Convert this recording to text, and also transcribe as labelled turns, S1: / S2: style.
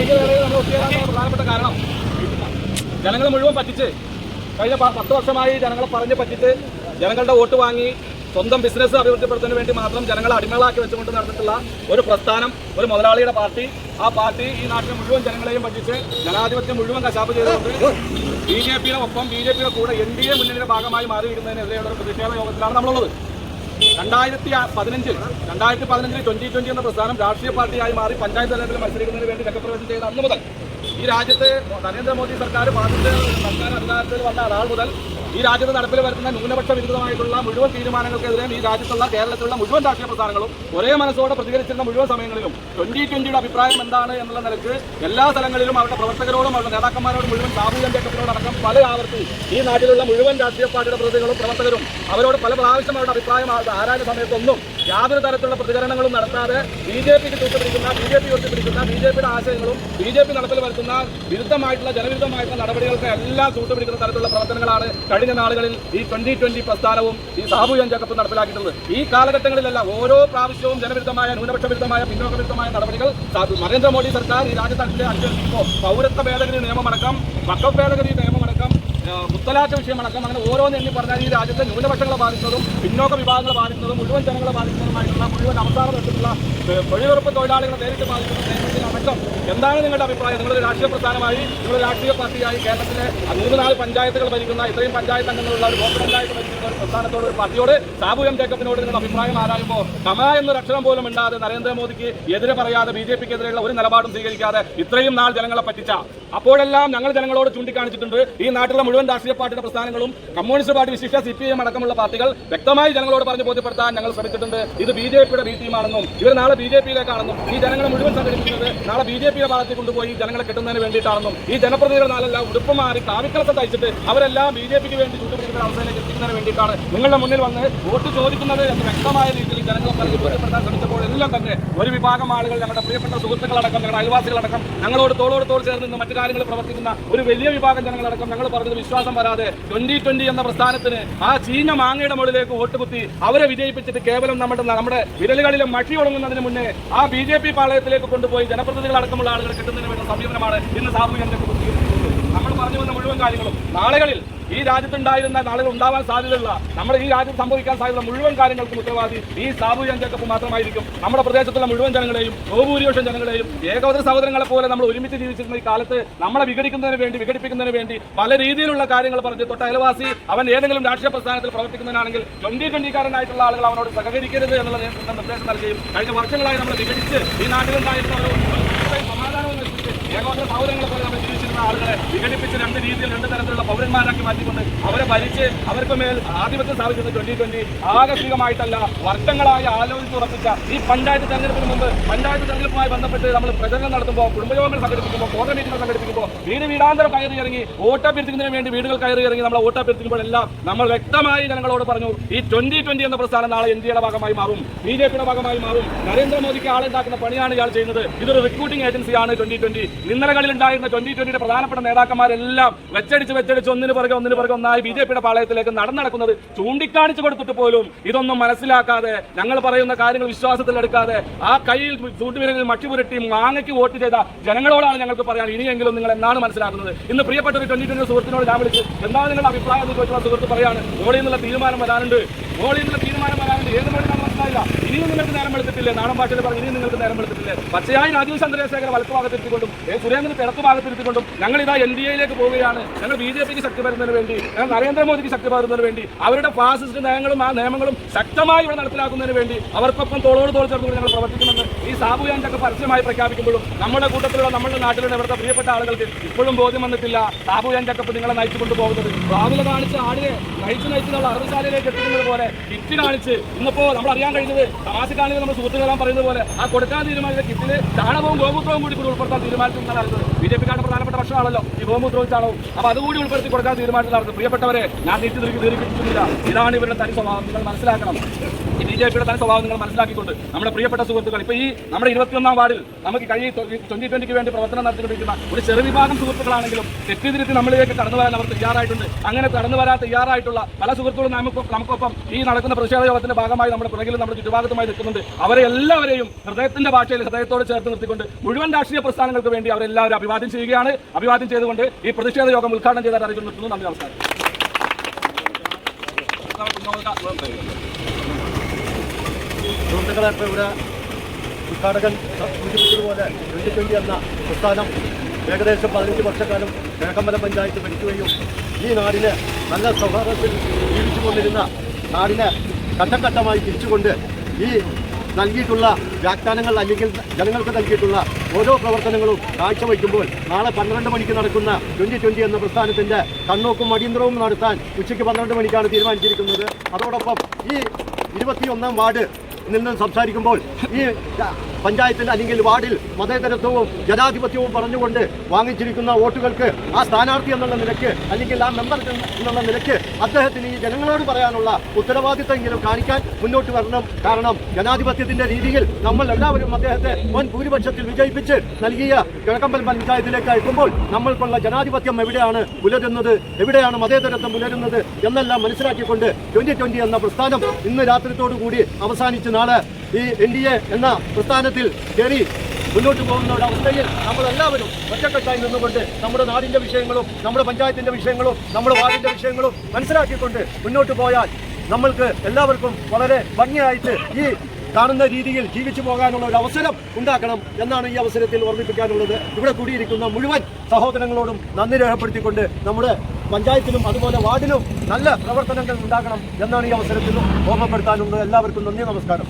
S1: വൈകിയ നമ്മൾ പ്രധാനപ്പെട്ട കാരണം. ജനങ്ങൾ മുഴുവൻ പറ്റിച്ച് കഴിഞ്ഞ പത്ത് വർഷമായി ജനങ്ങളെ പറഞ്ഞ് പറ്റിച്ച് ജനങ്ങളുടെ വോട്ട് വാങ്ങി സ്വന്തം ബിസിനസ് അഭിവൃദ്ധിപ്പെടുത്തുന്നതിന് വേണ്ടി മാത്രം ജനങ്ങളെ അടിമകളാക്കി വെച്ചുകൊണ്ട് നടന്നിട്ടുള്ള ഒരു പ്രസ്ഥാനം ഒരു മുതലാളിയുടെ പാർട്ടി. ആ പാർട്ടി ഈ നാട്ടിലെ മുഴുവൻ ജനങ്ങളെയും പറ്റിച്ച് ജനാധിപത്യം മുഴുവൻ കശാപ്പ് ചെയ്തുകൊണ്ട് ബി ജെ പിയുടെ ഒപ്പം ബി ജെ പിയുടെ കൂടെ എൻ ഡി എ മുന്നണിയുടെ ഭാഗമായി മാറിയിരിക്കുന്നതിനെതിരെയുള്ള ഒരു പ്രതിഷേധ യോഗത്തിലാണ് നമ്മളുള്ളത്. രണ്ടായിരത്തി പതിനഞ്ചിൽ രണ്ടായിരത്തി പതിനഞ്ചിൽ ട്വന്റി ട്വന്റി എന്ന പ്രസ്ഥാനം രാഷ്ട്രീയ പാർട്ടിയായി മാറി പഞ്ചായത്ത് തലത്തിൽ മത്സരിക്കുന്നതിന് വേണ്ടി രംഗപ്രവേശനം ചെയ്ത അന്ന് മുതൽ ഈ രാജ്യത്ത് നരേന്ദ്രമോദി സർക്കാർ പാർട്ടിയുടെ സർക്കാർ അധികാരത്തിൽ വന്ന നാൾ മുതൽ ഈ രാജ്യത്ത് നടപ്പിൽ വരുന്ന ന്യൂനപക്ഷ വിരുദ്ധമായിട്ടുള്ള മുഴുവൻ തീരുമാനങ്ങൾക്കെതിരെയും ഈ രാജ്യത്തുള്ള കേരളത്തിലുള്ള മുഴുവൻ രാഷ്ട്രീയ പ്രസ്ഥാനങ്ങളും ഒരേ മനസ്സോടെ പ്രതികരിച്ചിരുന്ന മുഴുവൻ സമയങ്ങളിലും ട്വന്റി ട്വന്റിയുടെ അഭിപ്രായം എന്താണ് എന്നുള്ള നിലയ്ക്ക് എല്ലാ സ്ഥലങ്ങളിലും അവരുടെ പ്രവർത്തകരോടും അവരുടെ നേതാക്കന്മാരോടും മുഴുവൻ സാമൂഹ്യ അടക്കം പല ആവർത്തി ഈ നാട്ടിലുള്ള മുഴുവൻ രാഷ്ട്രീയ പാർട്ടിയുടെ പ്രതികളും പ്രവർത്തകരും അവരോട് പല പ്രാവശ്യം അവരുടെ അഭിപ്രായം ആരാധന സമയത്തൊന്നും യാതൊരു തരത്തിലുള്ള പ്രതികരണങ്ങളും നടത്താതെ ബി ജെ പിക്ക് തൂക്കിപ്പിടിക്കുന്ന ബി ജെ പി ഉയർത്തിപ്പിടിക്കുന്ന ബി ജെ പിയുടെ ആശയങ്ങളും ബി ജെ പി നടപ്പിൽ വരുത്തുന്ന വിരുദ്ധമായിട്ടുള്ള ജനവിരുദ്ധമായിട്ടുള്ള നടപടികൾക്ക് എല്ലാം തൂട്ടുപിടിക്കുന്ന തരത്തിലുള്ള പ്രവർത്തനങ്ങളാണ് കഴിഞ്ഞ നാളുകളിൽ ഈ ട്വന്റി ട്വന്റി പ്രസ്ഥാനവും ഈ സാബു ജക്കപ്പ് നടപ്പിലാക്കിയിട്ടുള്ളത്. ഈ കാലഘട്ടങ്ങളിലെല്ലാം ഓരോ പ്രാവശ്യവും ജനവിരുദ്ധമായ ന്യൂനപക്ഷ വിരുദ്ധമായ പിന്നോക്ക വിരുദ്ധമായ നടപടികൾ നരേന്ദ്രമോദി സർക്കാർ ഈ രാജ്യത്തെ അനുസരിക്കുമ്പോൾ പൗരത്വ ഭേദഗതി നിയമമടക്കം മക്കൾ ഭേദഗതി നിയമമടക്കം മുത്തലാഖ് വിഷയമടക്കം അങ്ങനെ ഓരോന്ന് എണ്ണി പറഞ്ഞാൽ ഈ രാജ്യത്തെ ന്യൂനപക്ഷങ്ങളെ ബാധിക്കുന്നതും പിന്നോക്ക വിഭാഗങ്ങളെ ബാധിക്കുന്നതും മുഴുവൻ ജനങ്ങളെ ബാധിക്കുന്നതുമായിട്ടുള്ള മുഴുവൻ അവസാനം തരത്തിലുള്ള തൊഴിലുറപ്പ് തൊഴിലാളികളെ നേരിട്ട് ബാധിക്കുന്ന നിയമത്തിലടക്കം എന്താണ് നിങ്ങളുടെ അഭിപ്രായം? നിങ്ങളൊരു രാഷ്ട്രീയ പ്രസ്ഥാനമായി നിങ്ങളൊരു രാഷ്ട്രീയ പാർട്ടിയായി കേരളത്തിലെ മൂന്ന് നാല് പഞ്ചായത്തുകൾ ഭരിക്കുന്ന ഇത്രയും പഞ്ചായത്ത് അംഗങ്ങളുള്ള ഒരു ബ്ലോക്ക് പഞ്ചായത്ത് ഭരിക്കുന്ന ഒരു പ്രസ്ഥാനത്തോട് ഒരു പാർട്ടിയോട് സാബു എം ജേക്കബിനോട് നിങ്ങളുടെ അഭിപ്രായം ആരായുമ്പോൾ കമ എന്നൊരു അക്ഷരം പോലും ഉണ്ടാതെ നരേന്ദ്രമോദിക്ക് എതിരെ പറയാതെ ബി ജെ പിക്ക് എതിരെയുള്ള ഒരു നിലപാടും സ്വീകരിക്കാതെ ഇത്രയും നാൾ ജനങ്ങളെ പറ്റിച്ച അപ്പോഴെല്ലാം ഞങ്ങൾ ജനങ്ങളോട് ചൂണ്ടിക്കാണിച്ചിട്ടുണ്ട്. ഈ നാട്ടിലെ മുഴുവൻ രാഷ്ട്രീയ പാർട്ടിയുടെ പ്രസ്ഥാനങ്ങളും കമ്മ്യൂണിസ്റ്റ് പാർട്ടി വിശിഷ്ട സി പി എം അടക്കമുള്ള പാർട്ടികൾ വ്യക്തമായി ജനങ്ങളോട് പറഞ്ഞ് ബോധ്യപ്പെടുത്താൻ ഞങ്ങൾ ശ്രമിച്ചിട്ടുണ്ട്. ഇത് ബി ജെ പിയുടെ ബി ടീമാണെന്നും ഇവർ നാളെ ബി ജെ പിയിലേക്കാണെന്നും ഈ ജനങ്ങളെ മുഴുവൻ സംഘടിപ്പിക്കുന്നത് നാളെ ബി ജെ പിയുടെ ഭാഗത്തേക്ക് കൊണ്ടുപോയി ജനങ്ങളെ കിട്ടുന്നതിന് വേണ്ടിയിട്ടാണെന്നും ഈ ജനപ്രതിനിധികൾ നാളെല്ലാം ഉടുപ്പ് മാറി കാവിക്കളത്തെ തയ്ച്ചിട്ട് അവരെല്ലാം ബി ജെ പിക്ക് വേണ്ടി ചുട്ടുപിടിക്കുന്ന അവസ്ഥയിലേക്ക് എത്തിക്കുന്നതിന് വേണ്ടിയിട്ടാണ് നിങ്ങളുടെ മുന്നിൽ വന്ന് വോട്ട് ചോദിക്കുന്നത് എന്ന് വ്യക്തമായ രീതിയിൽ ജനങ്ങൾ പരിചയപ്പെടുത്താൻ ശ്രമിച്ചപ്പോൾ എല്ലാം തന്നെ ഒരു വിഭാഗം ആളുകൾ ഞങ്ങളുടെ പ്രിയപ്പെട്ട സുഹൃത്തുക്കളടക്കം ഞങ്ങളുടെ അയൽവാസികളടക്കം ഞങ്ങളോട് തോളോട് തോൾ ചേർന്ന് നിന്ന് മറ്റു കാര്യങ്ങൾ പ്രവർത്തിക്കുന്ന ഒരു വലിയ വിഭാഗം ജനങ്ങളടക്കം ഞങ്ങൾ പറഞ്ഞത് വിശ്വാസം വരാതെ ട്വന്റി ട്വന്റി എന്ന പ്രസ്ഥാനത്തിന് ആ ചീഞ്ഞ മാങ്ങയുടെ മുകളിലേക്ക് വോട്ട് കുത്തി അവരെ വിജയിപ്പിച്ചിട്ട് കേവലം നമ്മുടെ നമ്മുടെ വിരലുകളിലെ മഷി ഉറങ്ങുന്നതിന് മുന്നേ ആ ബി ജെ പി പാളയത്തിലേക്ക് കൊണ്ടുപോയി ജനപ്രതിനിധികളടക്കമുള്ള ആളുകൾ കിട്ടുന്നതിന് വേണ്ട സമീപനമാണ് ഇന്ന് സാമൂഹ്യ നമ്മൾ പറഞ്ഞു വന്ന മുഴുവൻ കാര്യങ്ങളും നാളുകളിൽ ഈ രാജ്യത്തുണ്ടായിരുന്ന നാളുകൾ ഉണ്ടാവാൻ സാധ്യതയുള്ള നമ്മുടെ ഈ രാജ്യത്ത് സംഭവിക്കാൻ സാധ്യത മുഴുവൻ കാര്യങ്ങൾക്കും ഉത്തരവാദി ഈ സാബു ജനജക്കപ്പ് മാത്രമായിരിക്കും. നമ്മുടെ പ്രദേശത്തുള്ള മുഴുവൻ ജനങ്ങളെയും ബഹുഭൂരിപക്ഷം ജനങ്ങളെയും ഏകോദര സഹോദരങ്ങളെ പോലെ നമ്മൾ ഒരുമിച്ച് ജീവിച്ചിരുന്ന ഈ കാലത്ത് നമ്മളെ വിഘടിക്കുന്നതിന് വേണ്ടി വിഘടിപ്പിക്കുന്നതിന് വേണ്ടി പല രീതിയിലുള്ള കാര്യങ്ങൾ പറഞ്ഞ് തൊട്ട അയൽവാസി അവൻ ഏതെങ്കിലും രാഷ്ട്രീയ പ്രസ്ഥാനത്തിൽ പ്രവർത്തിക്കുന്നതിനാണെങ്കിൽ ട്വന്റി ട്വന്റിക്കാരനായിട്ടുള്ള ആളുകൾ അവനോട് സഹകരിക്കരുത് എന്നുള്ള നിർദ്ദേശം നൽകുകയും കഴിഞ്ഞ വർഷങ്ങളായി നമ്മൾ വിഘടിച്ച് ഈ നാട്ടിലുണ്ടായിരുന്ന ഏകോദര പൗരങ്ങളെ പോലെ നമ്മൾ ജീവിച്ചിരുന്ന ആളുകളെ വിഘടിപ്പിച്ച് രണ്ട് രീതിയിൽ രണ്ട് തരത്തിലുള്ള പൗരന്മാരാക്കി മാറ്റിക്കൊണ്ട് അവരെ ഭരിച്ച് അവർക്ക് മേൽ ആധിപത്യം സ്ഥാപിക്കുന്ന ട്വന്റി ട്വന്റി ആകസ്മികമായിട്ടല്ല വർഷങ്ങളായി ആലോചിച്ച് ഉറപ്പിച്ച ഈ പഞ്ചായത്ത് തെരഞ്ഞെടുപ്പിന് മുമ്പ് പഞ്ചായത്ത് തെരഞ്ഞെടുപ്പുമായി ബന്ധപ്പെട്ട് നമ്മൾ പ്രചരണം നടത്തുമ്പോൾ കുടുംബയോഗങ്ങൾ സംഘടിപ്പിക്കുമ്പോൾ കോട്ട മീറ്റിംഗ് സംഘടിപ്പിക്കുമ്പോൾ വീട് വീടാന്തരം കയറി ഇറങ്ങി വോട്ടഭ്യർത്ഥിക്കുന്നതിന് വേണ്ടി വീടുകൾ കയറി ഇറങ്ങി നമ്മൾ വോട്ടഭ്യർത്ഥിക്കുമ്പോഴെല്ലാം നമ്മൾ വ്യക്തമായി ജനങ്ങളോട് പറഞ്ഞു ഈ ട്വന്റി ട്വന്റി എന്ന പ്രസ്ഥാനം നാളെ ഇന്ത്യയുടെ ഭാഗമായി മാറും ബി ജെ പിയുടെ ഭാഗമായി മാറും. നരേന്ദ്രമോദിക്ക് ആളുണ്ടാക്കുന്ന പണിയാണ് ഇയാൾ ചെയ്യുന്നത്. ഇതൊരു റിക്രൂട്ടിംഗ് ഏജൻസിയാണ് ട്വന്റി ട്വന്റി ഇന്നലകളിൽ ഉണ്ടായിരുന്ന ട്വന്റി ട്വന്റിയുടെ പ്രധാനപ്പെട്ട നേതാക്കന്മാരെല്ലാം വെച്ചടിച്ച് വെച്ചടിച്ച് ഒന്നിന് പുറകെ ഒന്നിന് പുറകെ ഒന്നായി ബി ജെ പിയുടെ പാളയത്തിലേക്ക് നടന്നടക്കുന്നത് ചൂണ്ടിക്കാണിച്ചു കൊടുത്തിട്ട് പോലും ഇതൊന്നും മനസ്സിലാക്കാതെ ഞങ്ങൾ പറയുന്ന കാര്യങ്ങൾ വിശ്വാസത്തിലെടുക്കാതെ ആ കയ്യിൽ ചൂണ്ടുവിരലിൽ മട്ടി പുരട്ടി മാങ്ങയ്ക്ക് വോട്ട് ചെയ്ത ജനങ്ങളോടാണ് ഞങ്ങൾക്ക് പറയാൻ ഇനിയെങ്കിലും നിങ്ങൾ എന്നാണ് മനസ്സിലാക്കുന്നത്. ഇന്ന് പ്രിയപ്പെട്ട ഒരു ട്വന്റി ട്വന്റി സുഹൃത്തിനോട് ഞാൻ വിളിച്ച് എന്താണ് നിങ്ങളുടെ അഭിപ്രായം എന്ന് ചോദിച്ചുള്ള സുഹൃത്ത് പറയാണ് മോളിൽ നിന്നുള്ള തീരുമാനം വരാനുണ്ട്. മോളിൽ നിന്നുള്ള തീരുമാനം വരാനുണ്ട്. ഏത് മോളിൽ മനസ്സിലായില്ല ഇനിയും നിങ്ങൾക്ക് നേരം എടുത്തിട്ടില്ലേ നാടൻ ഭാഷയിൽ പറഞ്ഞു ഇനിയും നിങ്ങൾക്ക് നേരം എടുത്തിട്ടില്ലേ പച്ചയായി രാജീവ് ചന്ദ്രശേഖര വലത്ത് എ സുരേന്ദ്രൻ കിഴക്ക് ഭാഗത്തെത്തിക്കൊണ്ടും ഞങ്ങൾ ഇതാ എൻ ഡി എയിലേക്ക് പോവുകയാണ്. ഞങ്ങൾ ബി ജെ പിക്ക് ശക്തി വരുന്നതിന് വേണ്ടി ഞങ്ങൾ നരേന്ദ്രമോദിക്ക് ശക്തി പകരുന്നതിന് വേണ്ടി അവരുടെ ഫാസിസ്റ്റ് നയങ്ങളും ആ നിയമങ്ങളും ശക്തമായി ഇവിടെ നടപ്പിലാക്കുന്നതിന് വേണ്ടി അവർക്കൊപ്പം തോളോട് തോൾ ചേർന്നുകൊണ്ട് ഞങ്ങൾ പ്രവർത്തിക്കുമെന്ന് ഈ സാബു ഞാനൊക്കെ പരസ്യമായി പ്രഖ്യാപിക്കുമ്പോഴും നമ്മുടെ കൂട്ടത്തിലുള്ള നമ്മുടെ നാട്ടിലുള്ള ഇവിടുത്തെ പ്രിയപ്പെട്ട ആളുകൾക്ക് ഇപ്പോഴും ബോധ്യം വന്നിട്ടില്ല സാബു യാൻചൊക്കെ നിങ്ങളെ നയിച്ചു കൊണ്ടുപോകുന്നത് രാവിലെ കാണിച്ച് ആടിനെ നയിച്ച് നയിച്ച് നമ്മൾ അറുപശാലയിലേക്ക് എത്തിക്കുന്നത് പോലെ കിറ്റ് കാണിച്ച് ഇന്നിപ്പോ നമ്മൾ അറിയാൻ കഴിഞ്ഞത് തമാശക്കാണെങ്കിൽ നമ്മുടെ സുഹൃത്തുക്കളെല്ലാം പറയുന്നത് പോലെ ആ കൊടുക്കാൻ തീരുമാനിച്ച കിറ്റിൽ ചാണകവും ഗോമൂത്രവും കൂടി കൂടി ഉൾപ്പെടുത്താൻ തീരുമാനിച്ചെന്നാണ് അറിയുന്നത്. ബി ജെ പിക്കാരുടെ പ്രധാനപ്പെട്ട ഭക്ഷണമാണല്ലോ ഈ ഗോമൂത്രവും ചാണകവും. അപ്പൊ അതുകൂടി ഉൾപ്പെടുത്തി കൊടുക്കാൻ തീരുമാനിച്ചതാണ്. പ്രിയപ്പെട്ടവരെ ഞാൻ നീട്ടി ദീർഘിപ്പിക്കുന്നില്ല ഇതാണ് ഇവരുടെ തനി സ്വഭാവം. നിങ്ങൾ മനസ്സിലാക്കണം. ബി ജെ പിയുടെ തന്നെ സ്വഭാവം നിങ്ങൾ മനസ്സിലാക്കിക്കൊണ്ട് നമ്മുടെ പ്രിയപ്പെട്ട സുഹൃത്തുക്കൾ ഇപ്പൊ ഈ നമ്മുടെ ഇരുപത്തിയൊന്നാം വാർഡിൽ നമുക്ക് കഴി ട്വന്റി ട്വന്റിക്ക് വേണ്ടി പ്രവർത്തനം നടത്തിക്കൊണ്ടിരിക്കുന്ന ഒരു ചെറുവിഭാഗം സുഹൃത്തുക്കളാണെങ്കിലും തെറ്റിതിരുത്തി നമ്മളിലേക്ക് കടന്നു വരാൻ അവർ തയ്യാറായിട്ടുണ്ട്. അങ്ങനെ കടന്നു വരാൻ തയ്യാറായിട്ടുള്ള പല സുഹൃത്തുക്കളും നമുക്ക് നമുക്കൊപ്പം ഈ നടക്കുന്ന പ്രതിഷേധ യോഗത്തിന്റെ ഭാഗമായി നമ്മുടെ പുറകിലും നമ്മുടെ ചുറ്റുഭാഗത്തുമായി നിൽക്കുന്നുണ്ട്. അവരെ എല്ലാവരെയും ഹൃദയത്തിന്റെ ഭാഷയിൽ ഹൃദയത്തോട് ചേർത്ത് നിർത്തിക്കൊണ്ട് മുഴുവൻ രാഷ്ട്രീയ പ്രസ്ഥാനങ്ങൾക്ക് വേണ്ടി അവരെല്ലാവരും അഭിവാദ്യം ചെയ്യുകയാണ്. അഭിവാദ്യം ചെയ്തുകൊണ്ട് ഈ പ്രതിഷേധ യോഗം ഉദ്ഘാടനം ചെയ്താൽ നിർത്തുന്നു നന്ദി നമസ്കാരം.
S2: സുഹൃത്തുക്കളെ ഇപ്പോൾ ഇവിടെ ഉദ്ഘാടകൻ സൂചിപ്പിച്ചതുപോലെ ട്വന്റി ട്വന്റി എന്ന പ്രസ്ഥാനം ഏകദേശം പതിനഞ്ച് വർഷക്കാലം ഏകമ്പല പഞ്ചായത്ത് ഭരിക്കുകയും ഈ നാടിന് നല്ല സൗഹാർദ്ദത്തിൽ ജീവിച്ചു കൊണ്ടിരുന്ന നാടിനെ ഘട്ടഘട്ടമായി തിരിച്ചുകൊണ്ട് ഈ നൽകിയിട്ടുള്ള വ്യാഖ്യാനങ്ങൾ അല്ലെങ്കിൽ ജനങ്ങൾക്ക് നൽകിയിട്ടുള്ള ഓരോ പ്രവർത്തനങ്ങളും കാഴ്ചവെക്കുമ്പോൾ നാളെ പന്ത്രണ്ട് മണിക്ക് നടക്കുന്ന ട്വന്റി ട്വന്റി എന്ന പ്രസ്ഥാനത്തിന്റെ കണ്ണോക്കും അടിയന്തരവും നടത്താൻ ഉച്ചയ്ക്ക് പന്ത്രണ്ട് മണിക്കാണ് തീരുമാനിച്ചിരിക്കുന്നത്. അതോടൊപ്പം ഈ ഇരുപത്തിയൊന്നാം വാർഡ് നിന്ന് സംസാരിക്കുമ്പോൾ ഈ പഞ്ചായത്തിൽ അല്ലെങ്കിൽ വാർഡിൽ മതേതരത്വവും ജനാധിപത്യവും പറഞ്ഞുകൊണ്ട് വാങ്ങിച്ചിരിക്കുന്ന വോട്ടുകൾക്ക് ആ സ്ഥാനാർത്ഥി എന്നുള്ള നിലയ്ക്ക് അല്ലെങ്കിൽ ആ മെമ്പർ എന്നുള്ള നിലയ്ക്ക് അദ്ദേഹത്തിന് ഈ ജനങ്ങളോട് പറയാനുള്ള ഉത്തരവാദിത്തമെങ്കിലും കാണിക്കാൻ മുന്നോട്ട് വരണം. കാരണം ജനാധിപത്യത്തിന്റെ രീതിയിൽ നമ്മൾ എല്ലാവരും അദ്ദേഹത്തെ വൻ ഭൂരിപക്ഷത്തിൽ വിജയിപ്പിച്ച് നൽകിയ കിഴക്കമ്പൽ പഞ്ചായത്തിലേക്ക് അയക്കുമ്പോൾ നമ്മൾക്കുള്ള ജനാധിപത്യം എവിടെയാണ് പുലരുന്നത്? എവിടെയാണ് മതേതരത്വം പുലരുന്നത്? എന്നെല്ലാം മനസ്സിലാക്കിക്കൊണ്ട് ട്വന്റി ട്വന്റി എന്ന പ്രസ്ഥാനം ഇന്ന് രാത്രിത്തോടു കൂടി അവസാനിച്ച് നാളെ. ഈ എൻ ഡി എ എന്ന പ്രസ്ഥാനത്തിൽ കയറി മുന്നോട്ട് പോകുന്ന ഒരു അവസ്ഥയിൽ നമ്മളെല്ലാവരും ഒറ്റക്കെട്ടായി നിന്നുകൊണ്ട് നമ്മുടെ നാടിന്റെ വിഷയങ്ങളും നമ്മുടെ പഞ്ചായത്തിന്റെ വിഷയങ്ങളും നമ്മുടെ വാർഡിന്റെ വിഷയങ്ങളും മനസ്സിലാക്കിക്കൊണ്ട് മുന്നോട്ട് പോയാൽ നമ്മൾക്ക് എല്ലാവർക്കും വളരെ ഭംഗിയായിട്ട് ഈ കാണുന്ന രീതിയിൽ ജീവിച്ചു പോകാനുള്ള ഒരു അവസരം ഉണ്ടാക്കണം എന്നാണ് ഈ അവസരത്തിൽ ഓർമ്മിപ്പിക്കാനുള്ളത്. ഇവിടെ കൂടിയിരിക്കുന്ന മുഴുവൻ സഹോദരങ്ങളോടും നന്ദി രേഖപ്പെടുത്തിക്കൊണ്ട് നമ്മുടെ പഞ്ചായത്തിലും അതുപോലെ വാർഡിലും നല്ല പ്രവർത്തനങ്ങൾ ഉണ്ടാക്കണം എന്നാണ് ഈ അവസരത്തിൽ ഓർമ്മപ്പെടുത്താനുള്ളത്. എല്ലാവർക്കും നന്ദി നമസ്കാരം.